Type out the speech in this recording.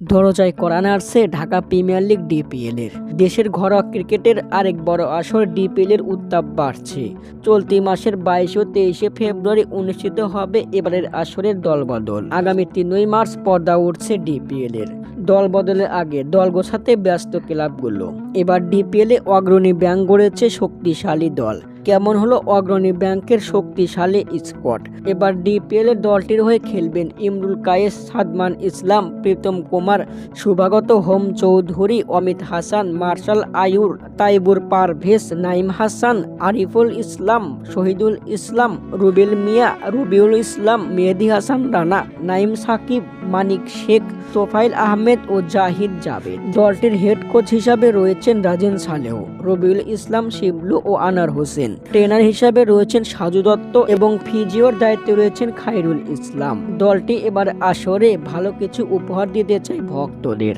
দরজায় করা নাড়ছে ঢাকা প্রিমিয়ার লিগ ডিপিএল এর। দেশের ঘরোয়া ক্রিকেটের আরেক বড় আসর ডিপিএল এর উত্তাপ বাড়ছে। চলতি মাসের বাইশ ও তেইশে ফেব্রুয়ারি অনুষ্ঠিত হবে এবারের আসরের দলবদল। আগামী তিনই মার্চ পর্দা উঠছে ডিপিএল এর। দল বদলের আগে দল গোছাতে ব্যস্ত ক্লাবগুলো। এবার ডিপিএল অগ্রণী ব্যাংক গড়েছে শক্তিশালী দল। কেমন হলো অগ্রণী ব্যাংকের শক্তিশালী স্কোয়াড এবার ডিপিএল এর দলটির হয়ে খেলবেন ইমরুল কায়েস, সাদমান ইসলাম, প্রীতম কুমার শুভাগত হোম চৌধুরী, অমিত হাসান, মার্শাল আয়ুর, তাইবুর পারভেজ, নাইম হাসান, আরিফুল ইসলাম, শহীদুল ইসলাম, রুবেল মিয়া, রবিউল ইসলাম, মেহেদি হাসান রানা, নাইম সাকিব, মানিক শেখ তোফাইল আহমেদ ও জাহিদ জাভেদ। দলটির হেড কোচ হিসাবে রয়েছেন রাজেন সালেহ, রবিউল ইসলাম শিবলু ও আনার হোসেন। ট্রেনার হিসাবে রয়েছেন সাজু দত্ত এবং ফিজিওর দায়িত্বে রয়েছেন খাইরুল ইসলাম। দলটি এবার আসরে ভালো কিছু উপহার দিতে চায় ভক্তদের।